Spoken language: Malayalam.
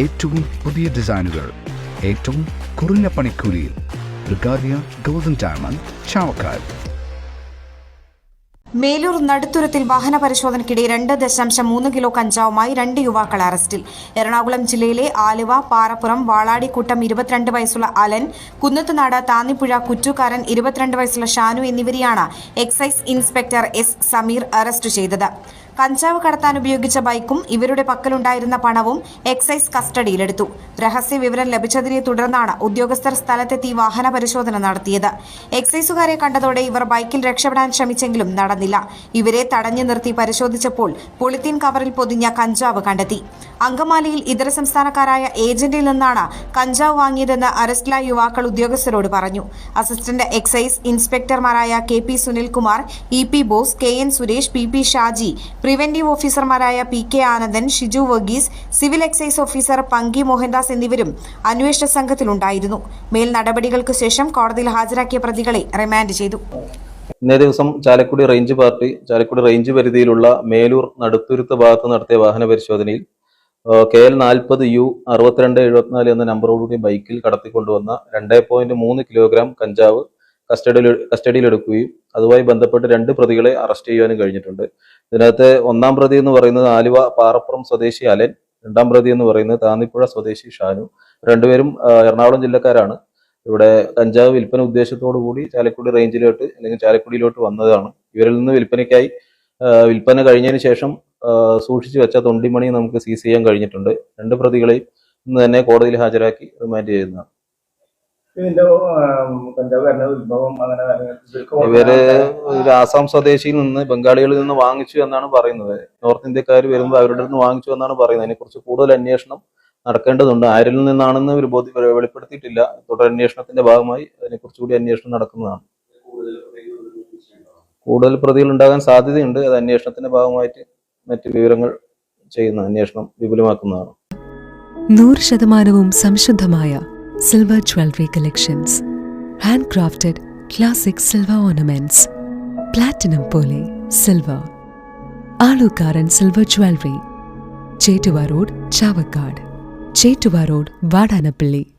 ഏറ്റവും പുതിയ ഡിസൈനുകൾ ഏറ്റവും കുറഞ്ഞ പണിക്കൂലിയിൽ. ബ്രിഗാദിയ ഗോൾഡൻ ഡയമണ്ട് ചാവക്കാട്. മേലൂർ നടുത്തുരത്തിൽ വാഹന പരിശോധനയ്ക്കിടെ രണ്ട് ദശാംശം മൂന്ന് കിലോ കഞ്ചാവുമായി രണ്ട് യുവാക്കൾ അറസ്റ്റിൽ. എറണാകുളം ജില്ലയിലെ ആലുവ പാറപ്പുറം വാളാടിക്കുട്ടം ഇരുപത്തിരണ്ട് വയസ്സുള്ള അലൻ കുന്നത്തുനാട് താന്നിപ്പുഴ കുറ്റുകാരൻ ഇരുപത്തിരണ്ട് വയസ്സുള്ള ഷാനു എന്നിവരെയാണ് excise inspector S Sameer arrest ചെയ്തത്. കഞ്ചാവ് കടത്താൻ ഉപയോഗിച്ച ബൈക്കും ഇവരുടെ പക്കലുണ്ടായിരുന്ന പണവും എക്സൈസ് കസ്റ്റഡിയിലെടുത്തു. രഹസ്യ വിവരം ലഭിച്ചതിനെ തുടർന്നാണ് ഉദ്യോഗസ്ഥർ സ്ഥലത്തെത്തി വാഹന പരിശോധന നടത്തിയത്. എക്സൈസുകാരെ കണ്ടതോടെ ഇവർ ബൈക്കിൽ രക്ഷപ്പെടാൻ ശ്രമിച്ചെങ്കിലും നടന്നില്ല. ഇവരെ തടഞ്ഞു നിർത്തി പരിശോധിച്ചപ്പോൾ പൊളിത്തീൻ കവറിൽ പൊതിഞ്ഞ കഞ്ചാവ് കണ്ടെത്തി. അങ്കമാലിയിൽ ഇതര സംസ്ഥാനക്കാരായ ഏജന്റിൽ നിന്നാണ് കഞ്ചാവ് വാങ്ങിയതെന്ന് അറസ്റ്റിലായ യുവാക്കൾ ഉദ്യോഗസ്ഥരോട് പറഞ്ഞു. Assistant excise ഇൻസ്പെക്ടർമാരായ K P Sunilkumar E P Bose K N Suresh P P Shaji preventive ഓഫീസർമാരായ P K Anandan Shiju Varghese civil excise officer Panki Mohandas എന്നിവരും അന്വേഷണ സംഘത്തിലുണ്ടായിരുന്നു. മേൽ നടപടികൾക്ക് ശേഷം കോടതിയിൽ ഹാജരാക്കിയ പ്രതികളെ റിമാൻഡ് ചെയ്തു. ഇന്നേ ദിവസം Chalakudy range party Chalakudy range പരിധിയിലുള്ള മേലൂർ നടുത്തുരുത്ത് ഭാഗത്ത് നടത്തിയ വാഹന പരിശോധനയിൽ കെ എൽ നാൽപ്പത് യു അറുപത്തിരണ്ട് എഴുപത്തിനാല് എന്ന നമ്പറോടുകൂടി ബൈക്കിൽ കടത്തിക്കൊണ്ടുവന്ന രണ്ട് പോയിന്റ് മൂന്ന് കിലോഗ്രാം കഞ്ചാവ് കസ്റ്റഡിയിൽ കസ്റ്റഡിയിലെടുക്കുകയും അതുമായി ബന്ധപ്പെട്ട് രണ്ട് പ്രതികളെ അറസ്റ്റ് ചെയ്യുവാനും കഴിഞ്ഞിട്ടുണ്ട്. ഇതിനകത്ത് ഒന്നാം പ്രതി എന്ന് പറയുന്നത് ആലുവ പാറപ്പുറം സ്വദേശി അലൻ രണ്ടാം പ്രതി എന്ന് പറയുന്നത് താന്നിപ്പുഴ സ്വദേശി ഷാനു. രണ്ടുപേരും എറണാകുളം ജില്ലക്കാരാണ്. ഇവിടെ കഞ്ചാവ് വിൽപ്പന ഉദ്ദേശത്തോടു കൂടി ചാലക്കുടി റേഞ്ചിലോട്ട് അല്ലെങ്കിൽ ചാലക്കുടിയിലോട്ട് വന്നതാണ്. ഇവരിൽ നിന്ന് വിൽപ്പനയ്ക്കായി വിൽപ്പന കഴിഞ്ഞതിന് ശേഷം സൂക്ഷിച്ചു വെച്ച തൊണ്ടിമണി നമുക്ക് സീസ് ചെയ്യാൻ കഴിഞ്ഞിട്ടുണ്ട്. രണ്ട് പ്രതികളെയും ഇന്ന് തന്നെ കോടതിയിൽ ഹാജരാക്കി റിമാൻഡ് ചെയ്യുന്നതാണ്. ഇതിന്റെ ആം, കഞ്ചാവ് വരുന്ന ഉത്ഭവം അങ്ങനെ ഇവർ ഒരു ആസാം സ്വദേശിയിൽ നിന്ന് ബംഗാളികളിൽ നിന്ന് വാങ്ങിച്ചു എന്നാണ് പറയുന്നത്. നോർത്ത് ഇന്ത്യക്കാർ വരുമ്പോൾ അവരുടെ നിന്ന് വാങ്ങിച്ചു എന്നാണ് പറയുന്നത്. അതിനെക്കുറിച്ച് കൂടുതൽ അന്വേഷണം നടക്കേണ്ടതുണ്ട്. ആരിൽ നിന്നാണെന്ന് ഒരു ബോധ്യ വെളിപ്പെടുത്തിയിട്ടില്ല. തുടർ അന്വേഷണത്തിന്റെ ഭാഗമായി അതിനെക്കുറിച്ച് കൂടി അന്വേഷണം നടക്കുന്നതാണ്. കൂടുതൽ പ്രതികൾ ഉണ്ടാകാൻ സാധ്യതയുണ്ട്. അത് അന്വേഷണത്തിന്റെ ഭാഗമായിട്ട് മറ്റ് വിവരങ്ങൾ ചെയ്യുന്ന അന്വേഷണം വിപുലമാക്കുന്നതാണ്. നൂറ് ശതമാനവും സംശുദ്ധമായ silver jewelry collections, handcrafted classic silver ornaments, platinum poli, silver, Alukaran silver jewelry, Chetuva Road, Chavakkad, Chetuva Road, Vadanapalli.